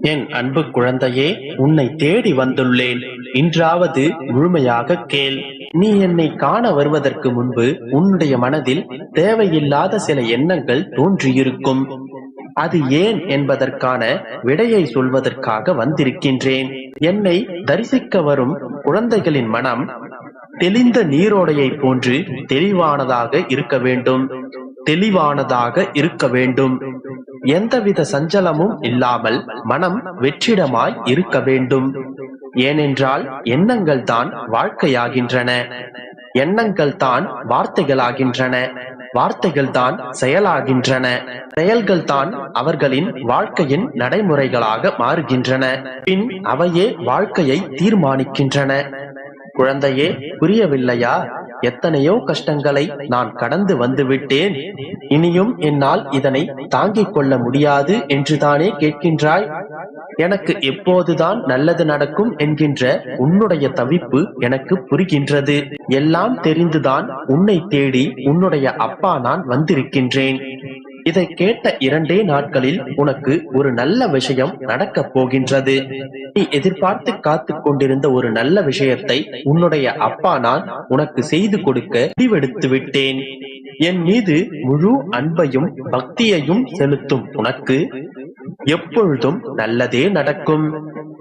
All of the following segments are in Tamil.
என் அன்பு குழந்தையே உன்னை தேடி வந்துள்ளேன். இன்றாவது முழுமையாக கேள். நீ என்னை காண வருவதற்கு முன்பு உன்னுடைய மனதில் தேவையில்லாத சில எண்ணங்கள் தோன்றியிருக்கும். அது ஏன் என்பதற்கான விடையை சொல்வதற்காக வந்திருக்கின்றேன். என்னை தரிசிக்க வரும் குழந்தைகளின் மனம் தெளிந்த நீரோடையை போன்று தெளிவானதாக இருக்க வேண்டும். தெளிவானதாக இருக்க வேண்டும். எந்தவித சஞ்சலமும் இல்லாமல் மனம் வெற்றிடமாய் இருக்க வேண்டும். ஏனென்றால் எண்ணங்கள் தான் வாழ்க்கையாகின்றன. எண்ணங்கள் தான் வார்த்தைகளாகின்றன. வார்த்தைகள் தான் செயலாகின்றன. செயல்கள் தான் அவர்களின் வாழ்க்கையின் நடைமுறைகளாக மாறுகின்றன. பின் அவையே வாழ்க்கையை தீர்மானிக்கின்றன. குழந்தையே புரியவில்லையா? எத்தனையோ கஷ்டங்களை நான் கடந்து வந்துவிட்டேன். இனியும் என்னால் இதனை தாங்கிக் கொள்ள முடியாது என்றுதானே கேட்கின்றாய்? எனக்கு எப்போதுதான் நல்லது நடக்கும் என்கின்ற உன்னுடைய தவிப்பு எனக்கு புரிகின்றது. எல்லாம் தெரிந்துதான் உன்னை தேடி உன்னுடைய அப்பா நான் வந்திருக்கின்றேன். இதை கேட்ட இரண்டே நாட்களில் உனக்கு ஒரு நல்ல விஷயம் நடக்கப் போகின்றது. நீ எதிர்பார்த்து காத்து கொண்டிருந்த ஒரு நல்ல விஷயத்தை உன்னுடைய அப்பா நான் உனக்கு செய்து கொடுக்க முடிவெடுத்து விட்டேன். என் மீது முழு அன்பையும் பக்தியையும் செலுத்தும் உனக்கு எப்பொழுதும் நல்லதே நடக்கும்.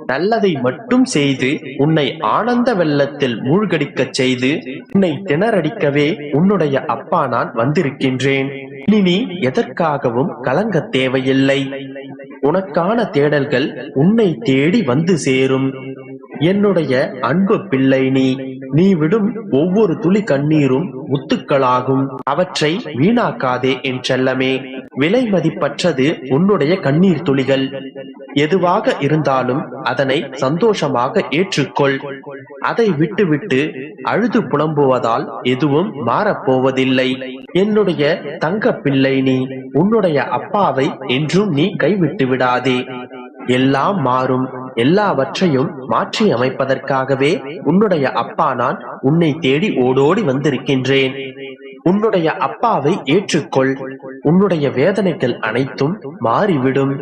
நல்லதை மட்டும் செய்து உன்னை ஆனந்த வெள்ளத்தில் மூழ்கடிக்கச் செய்து உன்னை திணறடிக்கவே உன்னுடைய அப்பா நான் வந்திருக்கின்றேன். இனி நீ எதற்காகவும் கலங்க தேவையில்லை. உனக்கான தேடல்கள் உன்னை தேடி வந்து சேரும். என்னுடைய அன்பு பிள்ளை நீ நீ விடும் ஒவ்வொரு துளி கண்ணீரும் முத்துக்களாகும். அவற்றை வீணாக்காதே என் செல்லமே. விலை மதிப்பற்றது உன்னுடைய கண்ணீர் துளிகள். எதுவாக இருந்தாலும் அதனை சந்தோஷமாக ஏற்றுக்கொள். அதை விட்டுவிட்டு அழுது புலம்புவதால் எதுவும் மாறப்போவதில்லை. என்னுடைய தங்க பிள்ளை நீ உன்னுடைய அப்பாவை என்றும் நீ கைவிட்டு விடாதே. எல்லாம் மாறும். எல்லாவற்றையும் மாற்றி அமைப்பதற்காகவே உன்னுடைய அப்பா நான் உன்னை தேடி ஓடோடி வந்திருக்கின்றேன். உன்னுடைய அப்பாவை ஏற்றுக்கொள். உன்னுடைய வேதனைகள் அனைத்தும் மாறிவிடும்.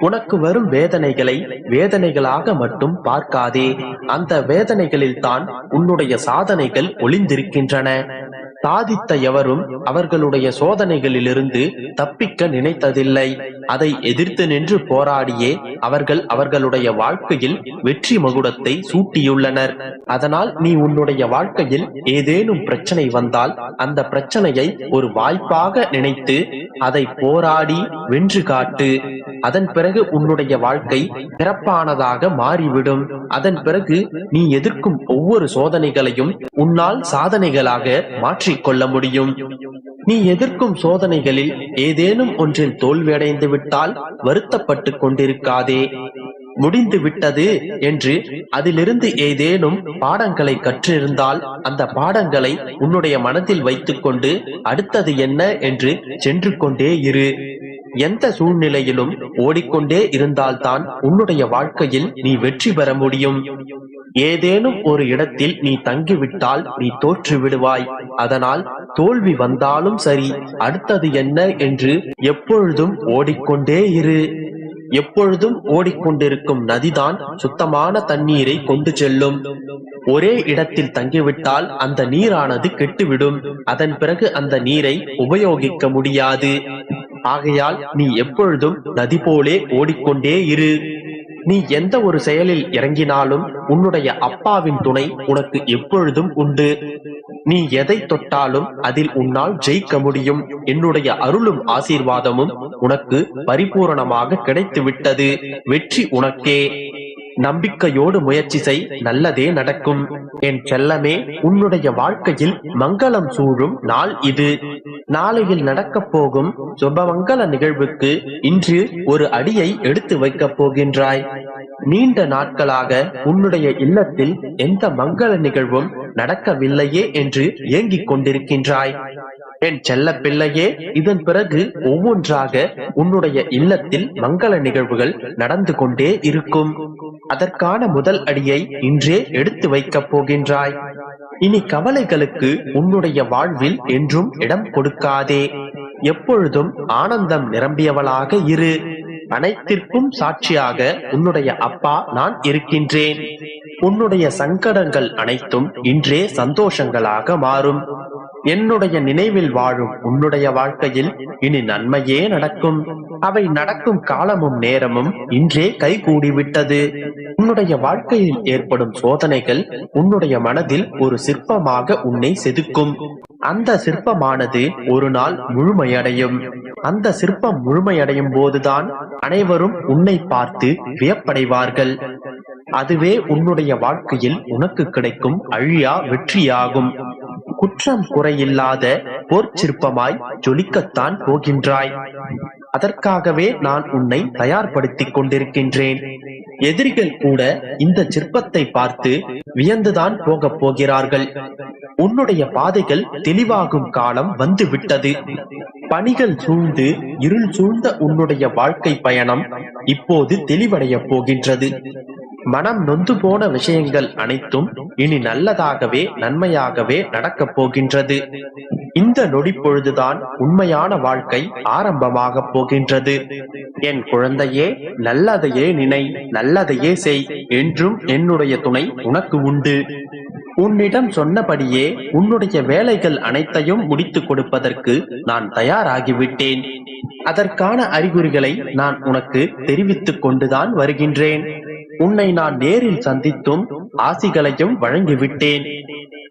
உனக்கு வரும் வேதனைகளை வேதனைகளாக மட்டும் பார்க்காதே. அந்த வேதனைகளில் தான் உன்னுடைய சாதனைகள் ஒளிந்திருக்கின்றன. சாதித்த எவரும் அவர்களுடைய சோதனைகளிலிருந்து தப்பிக்க நினைத்ததில்லை. அதை எதிர்த்து நின்று போராடியே அவர்கள் அவர்களுடைய வாழ்க்கையில் வெற்றி மகுடத்தை சூட்டியுள்ளனர். அதனால் நீ உன்னுடைய வாழ்க்கையில் ஏதேனும் பிரச்சனை வந்தால் அந்த பிரச்சனையை ஒரு வாய்ப்பாக நினைத்து அதை போராடி வென்று காட்டு. அதன் பிறகு உன்னுடைய வாழ்க்கை சிறப்பானதாக மாறிவிடும். அதன் பிறகு நீ எதிர்க்கும் ஒவ்வொரு சோதனைகளையும் உன்னால் சாதனைகளாக மாற்றி மாற்றிக்கொள்ள முடியும். நீ எதிர்க்கும் சோதனைகளில் ஏதேனும் ஒன்றில் தோல்வியடைந்து விட்டால் வருத்தப்பட்டு கொண்டிருக்காதே. முடிந்து விட்டது என்று அதிலிருந்து ஏதேனும் பாடங்களை கற்றிருந்தால் அந்த பாடங்களை உன்னுடைய மனதில் வைத்துக்கொண்டு அடுத்தது என்ன என்று சென்று கொண்டே இரு. எந்த சூழ்நிலையிலும் ஓடிக்கொண்டே இருந்தால்தான் உன்னுடைய வாழ்க்கையில் நீ வெற்றி பெற முடியும். ஏதேனும் ஒரு இடத்தில் நீ தங்கிவிட்டால் நீ தோற்று விடுவாய் அதனால் தோல்வி வந்தாலும் சரி அடுத்தது என்ன என்று எப்பொழுதும் ஓடிக்கொண்டே இரு. எப்பொழுதும் ஓடிக்கொண்டிருக்கும் நதிதான் சுத்தமான தண்ணீரை கொண்டு செல்லும். ஒரே இடத்தில் தங்கிவிட்டால் அந்த நீரானது கெட்டுவிடும். அதன் பிறகு அந்த நீரை உபயோகிக்க முடியாது. ஆகையால் நீ எப்பொழுதும் நதி போலே ஓடிக்கொண்டே இரு. நீ எந்த ஒரு செயலில் இறங்கினாலும் உன்னுடைய அப்பாவின் துணை உனக்கு எப்பொழுதும் உண்டு. நீ எதை தொட்டாலும் அதில் உன்னால் ஜெயிக்க முடியும். என்னுடைய அருளும் ஆசீர்வாதமும் உனக்கு பரிபூரணமாக கிடைத்து விட்டது வெற்றி உனக்கே. நம்பிக்கையோடு முயற்சி செய் நல்லதே நடக்கும். என் செல்லமே உன்னுடைய வாழ்க்கையில் மங்களம் சூழும் நாள் இது. நாளையில் நடக்கப் போகும் சுபமங்கல நிகழ்வுக்கு இன்று ஒரு அடியை எடுத்து வைக்கப் போகின்றாய். நீண்ட நாட்களாக உன்னுடைய இல்லத்தில் எந்த மங்கள நிகழ்வும் நடக்கவில்லையே என்று ஏங்கிக் கொண்டிருக்கின்றாய். என் செல்ல பிள்ளையே இதன் பிறகு ஒவ்வொன்றாக உன்னுடைய இல்லத்தில் மங்கள நிகழ்வுகள் நடந்து கொண்டே இருக்கும். அதற்கான முதல் அடியை இன்றே எடுத்து வைக்கப் போகின்றாய். இனி கவலைகளுக்கு உன்னுடைய வாழ்வில் என்றும் இடம் கொடுக்காதே. எப்பொழுதும் ஆனந்தம் நிரம்பியவளாக இரு. அனைத்திற்கும் சாட்சியாக உன்னுடைய அப்பா நான் இருக்கின்றேன். உன்னுடைய சங்கடங்கள் அனைத்தும் இன்றே சந்தோஷங்களாக மாறும். என்னுடைய நினைவில் வாழும் உன்னுடைய வாழ்க்கையில் இனி நன்மையே நடக்கும். அவை நடக்கும் காலமும் நேரமும் இன்றே கைகூடிவிட்டது உன்னுடைய வாழ்க்கையில் ஏற்படும் சோதனைகள் உன்னுடைய மனதில் ஒரு சிற்பமாக உன்னை செதுக்கும். அந்த சிற்பமானது ஒரு நாள் முழுமையடையும். அந்த சிற்பம் முழுமையடையும் போதுதான் அனைவரும் உன்னை பார்த்து வியப்படைவார்கள். அதுவே உன்னுடைய வாழ்க்கையில் உனக்கு கிடைக்கும் அழியா வெற்றியாகும். குற்றம் குறையில்லாத போர்ச்சிற்பமாய் ஜொலிக்கத்தான் போகின்றாய். அதற்காகவே நான் உன்னை தயார்படுத்திக் கொண்டிருக்கின்றேன். எதிரிகள் கூட இந்த சிற்பத்தை பார்த்து வியந்துதான் போகப் போகிறார்கள். உன்னுடைய பாதைகள் தெளிவாகும் காலம் வந்துவிட்டது. பணிகள் சூழ்ந்து இருள் சூழ்ந்த உன்னுடைய வாழ்க்கை பயணம் இப்போது தெளிவடைய போகின்றது. மனம் நொந்து போன விஷயங்கள் அனைத்தும் இனி நல்லதாகவே நன்மையாகவே நடக்கப் போகின்றது. இந்த நொடி பொழுதுதான் உண்மையான வாழ்க்கை ஆரம்பமாக போகின்றது. என் குழந்தையே நல்லதையே நினை நல்லதையே செய் என்றும் என்னுடைய துணை உனக்கு உண்டு. உன்னிடம் சொன்னபடியே உன்னுடைய வேலைகள் அனைத்தையும் முடித்துக் கொடுப்பதற்கு நான் தயாராகிவிட்டேன். அதற்கான அறிகுறிகளை நான் உனக்கு தெரிவித்துக் கொண்டுதான் வருகின்றேன். உன்னை நான் நேரில் சந்தித்தும் ஆசிகளையும் வழங்கிவிட்டேன்.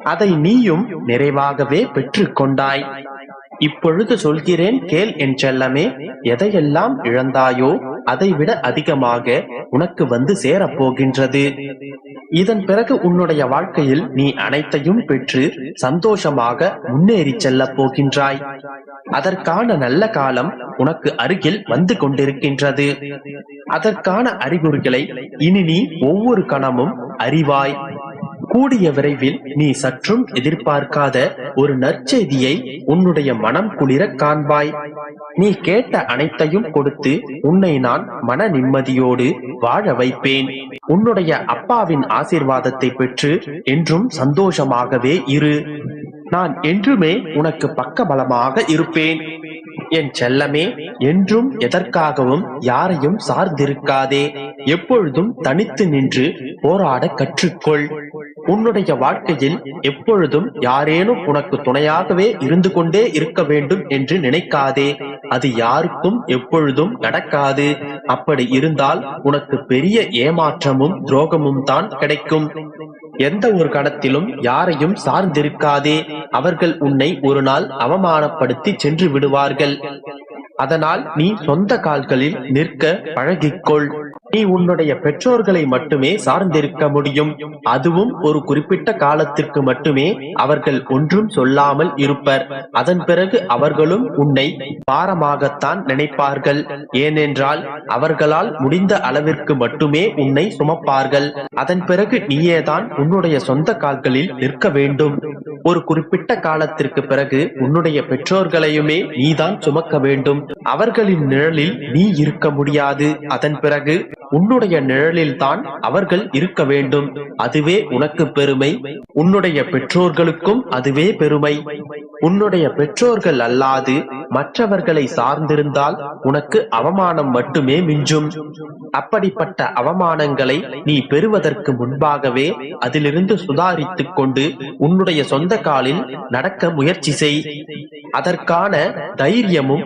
அதை நீயும் நிறைவாகவே பெற்றுக்கொண்டாய். இப்பொழுது சொல்கிறேன் கேள் என் செல்லமே எதையெல்லாம் இழந்தாயோ அதைவிட அதிகமாக உனக்கு வந்து சேரப்போகின்றது. இதன் பிறகு உன்னுடைய வாழ்க்கையில் நீ அனைத்தையும் பெற்று சந்தோஷமாக முன்னேறி செல்லப் போகின்றாய். அதற்கான நல்ல காலம் உனக்கு அருகில் வந்து கொண்டிருக்கின்றது. அதற்கான அறிகுறிகளை இனி நீ ஒவ்வொரு கணமும் அறிவாய். கூடிய விரைவில் நீ சற்றும் எதிர்பார்க்காத ஒரு நற்செய்தியை உன்னுடைய மனம் குளிர காண்பாய். நீ கேட்ட அனைத்தையும் கொடுத்து உன்னை நான் மன நிம்மதியோடு வாழ வைப்பேன். உன்னுடைய அப்பாவின் ஆசிர்வாதத்தை பெற்று என்றும் சந்தோஷமாகவே இரு. நான் என்றுமே உனக்கு பக்க பலமாக இருப்பேன். என் செல்லமே என்றும் எதற்காகவும் யாரையும் சார்ந்திருக்காதே. எப்பொழுதும் தனித்து நின்று போராட கற்றுக்கொள். உன்னுடைய வாழ்க்கையில் எப்பொழுதும் யாரேனும் உனக்கு துணையாகவே இருந்து கொண்டே இருக்க வேண்டும் என்று நினைக்காதே. அது யாருக்கும் எப்பொழுதும் நடக்காது. அப்படி இருந்தால் உனக்கு பெரிய ஏமாற்றமும் துரோகமும் தான் கிடைக்கும். எந்த ஒரு கடத்திலும் யாரையும் சார்ந்திருக்காதே. அவர்கள் உன்னை ஒரு நாள் அவமானப்படுத்தி சென்று விடுவார்கள். அதனால் நீ சொந்த கால்களில் நிற்க பழகிக்கொள். நீ உன்னுடைய பெற்றோர்களை மட்டுமே சார்ந்திருக்க முடியும். அதுவும் ஒரு குறிப்பிட்ட காலத்திற்கு மட்டுமே அவர்கள் ஒன்றும் சொல்லாமல் இருப்பர். அதன் பிறகு அவர்களும் உன்னை பாரமாகத்தான் நினைப்பார்கள். ஏனென்றால் அவர்களால் முடிந்த அளவிற்கு மட்டுமே உன்னை சுமப்பார்கள். அதன் பிறகு நீயேதான் உன்னுடைய சொந்த கால்களில் நிற்க வேண்டும். ஒரு குறிப்பிட்ட காலத்திற்கு பிறகு உன்னுடைய பெற்றோர்களையுமே நீதான் சுமக்க வேண்டும். அவர்களின் நிழலில் நீ இருக்க முடியாது. அதன் பிறகு உன்னுடைய நிழலில் தான் அவர்கள் இருக்க வேண்டும். அதுவே உனக்கு பெருமை. உன்னுடைய பெற்றோர்களுக்கும் அதுவே பெருமை. உன்னுடைய பெற்றோர்கள் அல்லாது மற்றவர்களை சார்ந்திருந்தால் உனக்கு அவமானம் மட்டுமே மிஞ்சும். அப்படிப்பட்ட அவமானங்களை நீ பெறுவதற்கு முன்பாகவே அதிலிருந்து சுதாரித்துக் கொண்டு உன்னுடைய சொந்த காலில் நடக்க முயற்சி செய். அதற்கான தைரியமும்